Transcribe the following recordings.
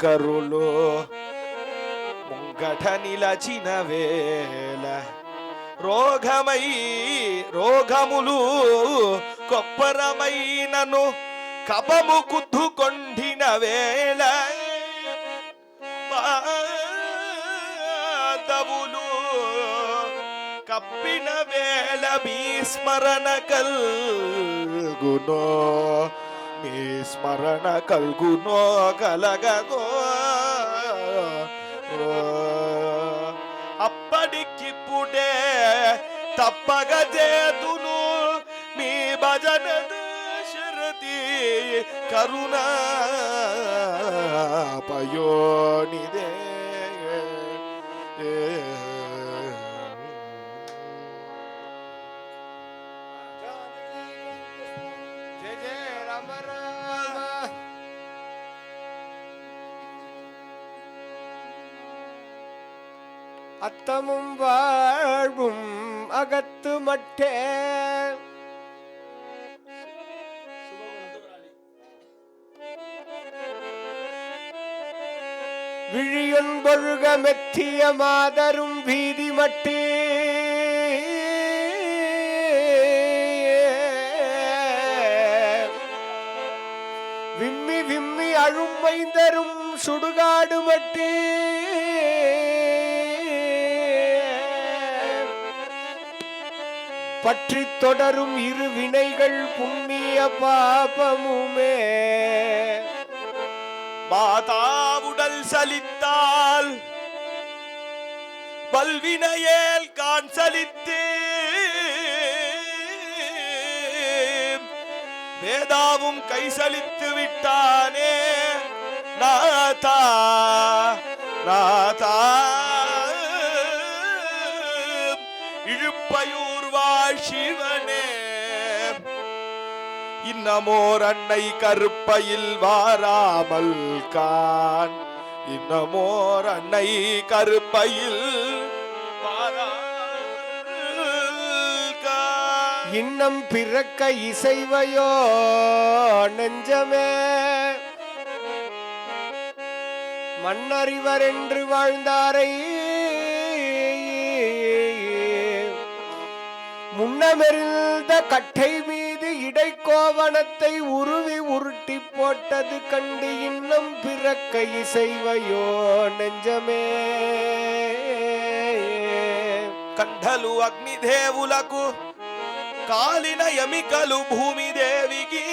కరులు ముంగట నిలచిన వేళ రోగమై రోగములు కొప్పరమైనను కపము కుద్దుకొండిన వేళ పాదములు కప్పిన వేళ మీ స్మరణ కల్గునో. మీ స్మరణ కల్గునో కలగదో అప్పటికిప్పుడే తప్పగ చేతును మీ భజన శరతి కరుణా పయోనిదే జయ அத்தமும் வாழ்வும் அகத்து மட்டே. விழியொன்பொழுக மெத்திய மாதரும் வீதி மட்டே. விம்மி விம்மி அழும் மைந்தரும் சுடுகாடு மட்டே. பற்றி தொடரும் இரு வினைகள் புண்ணிய பாபமுமே. மாதாவுடல் சலித்தால் பல்வினையேல் கான் சலித்து. வேதாவும் கை சலித்து விட்டானே நாதா நாதா. சிவனே. இன்னமோர் அன்னை கருப்பையில் வாராமல் கான் இன்னமோர் அன்னை கருப்பையில் இன்னம் பிறக்க இசைவையோ நெஞ்சமே. மன்னறிவர் என்று வாழ்ந்தாரை முன்னமெறிந்த கட்டை மீது இடைக்கோவணத்தை உருவி உருட்டி போட்டது கண்டு இன்னும் பிறக்க இசைவையோ நெஞ்சமே కంఠలు అగ్నిదేవులకు కాలిన ఎమికలు భూమిదేవికి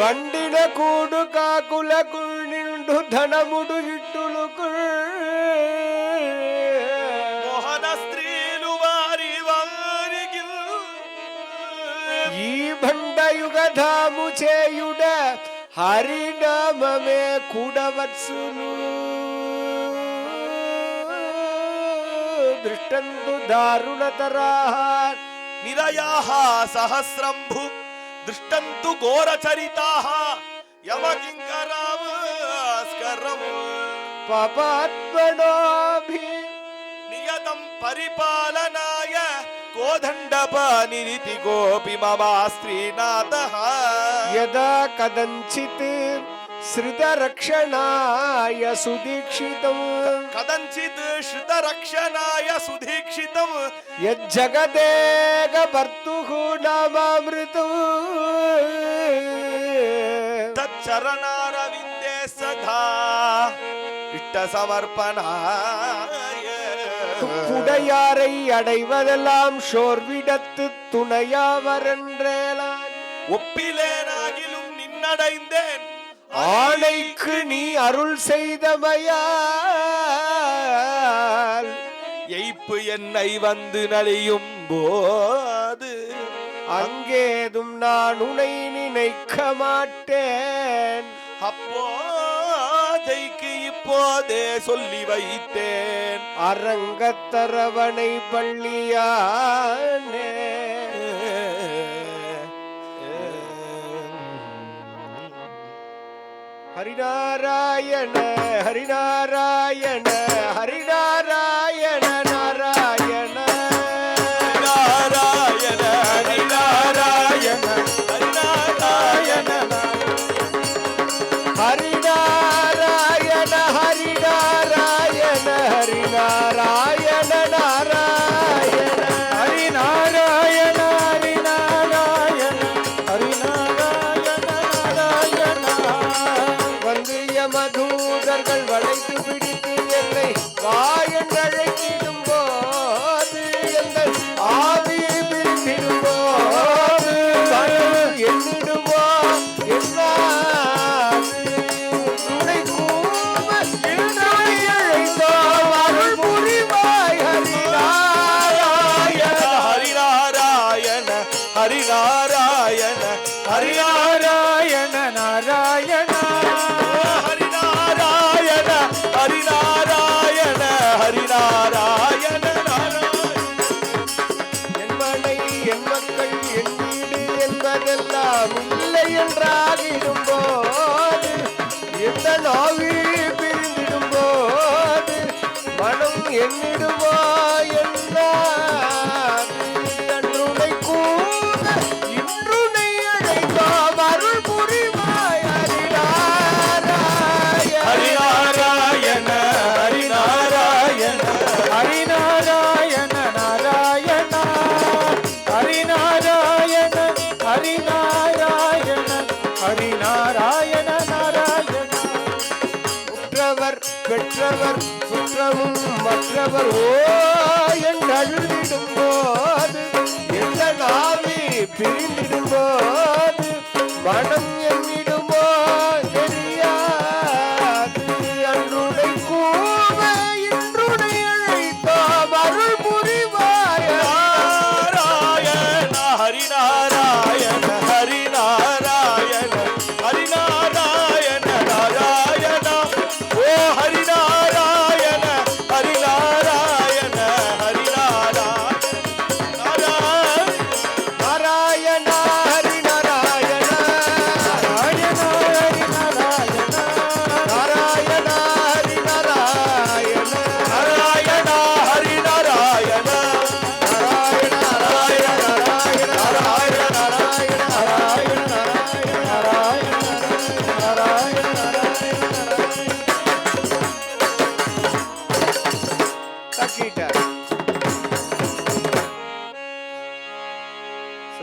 వండిన కూడు కాకులకు నిండు ధనముడు ఇట్టులకు యుగధాము చేయుడ హరినామే కూడవత్సును దృష్టంతు దారుణతరా నిరయా సహస్రంభు. దృష్టంతు ఘోరచరితా యమకింకరాస్కరం పాపాత్మనోభి. నియతం పరిపాలనాయ ಕೋದಂಡಪ ನಿರಿತಿ ಗೋಪಿ ಮಮ ಶ್ರೀನಾಥ ಯದಾ ಕದಂಚಿತ್ ಶ್ರಿತ ರಕ್ಷಣಾಯ ಸುದೀಕ್ಷಿತ. ಕದಂಚಿತ್ ಶ್ರಿತ ರಕ್ಷಣಾಯ ಸುದೀಕ್ಷಿತ. ಯಜ್ಜಗದೇಗ ಬರ್ತು ನಾಮಾಮೃತ. ತಚ್ಚರಣಾರವಿಂದೇ ಸದಾ. ಇಟ್ಟ ಸಮರ್ಪಣಾ. புடையாரை அடைவதெல்லாம் சோர்விடத்து துணையாவரென்றேலான் ஒப்பிலேனாகிலும் நின்னடைந்தேன். ஆணைக்கு நீ அருள் செய்தமையால் எய்ப்பு என்னை வந்து நலியும் போது. அங்கேதும் நான் உனை நினைக்க மாட்டேன். அப்போதைக்கு அப்போதே சொல்லி வைத்தேன். அரங்கத்தரவணை பள்ளியானே. ஹரிநாராயண ஹரிநாராயண. யூதர்கள் வளைத்து பிடித்து என்னை வாயன்றழைக்கிறோம் ஹரி நாராயண. நாராயண உற்றவர் பெற்றவர் சுற்றவும் மற்றவர் ஓ என்றழுதிடும் போது எந்த நாவி பிரிந்திடும் போது மனம்